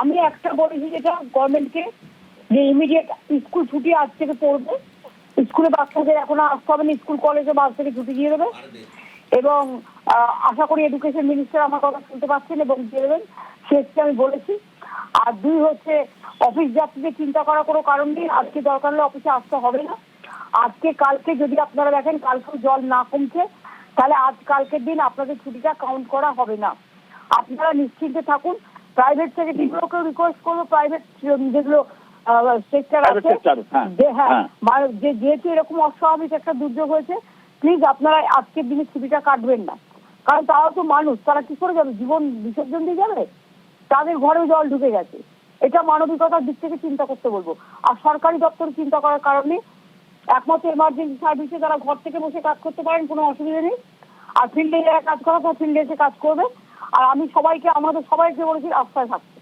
আমি একটা বলেছি যেটা গভর্নমেন্টকে যে ইমিডিয়েট স্কুল ছুটি আজ থেকে পড়বে। স্কুলে বাচ্চাদের এখন আসতে হবে না, স্কুল কলেজে বাস থেকে ছুটি দিয়ে দেবে। এবং আশা করি এডুকেশন মিনিস্টার আমার কথা শুনতে পাচ্ছেন এবং দিয়ে দেবেন। সেটা আমি বলেছি। আর দুই হচ্ছে অফিস যাত্রীদের চিন্তা করার কোনো কারণ নেই। আজকে দরকার হলে অফিসে আসতে হবে না। আজকে, কালকে যদি আপনারা দেখেন কালকে জল না কমছে, তাহলে আজ কালকের দিন আপনাদের ছুটিটা কাউন্ট করা হবে না। আপনারা নিশ্চিন্তে থাকুন। প্রাইভেট থেকে যেগুলোকেও রিকোয়েস্ট করব প্রাইভেট যেগুলো সেক্টর আছে হ্যাঁ, যে হ্যাঁ হ্যাঁ। মানে যে যেহেতু এরকম অস্বাভাবিক একটা দুর্যোগ হয়েছে প্লিজ আপনারা আজকের দিনে ছুটিটা কাটবেন না। কারণ তারাও তো মানুষ তারা কি করে যাবে? জীবন বিসর্জন দিয়ে যাবে? তাদের ঘরেও জল ঢুকে গেছে। এটা মানবিকতার দিক থেকে চিন্তা করতে বলব। আর সরকারি দপ্তর চিন্তা করার কারণে একমাত্র এমার্জেন্সি সার্ভিসে তারা ঘর থেকে বসে কাজ করতে পারেন কোনো অসুবিধা নেই। আর ফিল্ডে যারা কাজ করা তারা ফিল্ডে এসে কাজ করবে আর আমি সবাইকে আমাদের সবাইকে বলেছি রাস্তায় থাকতে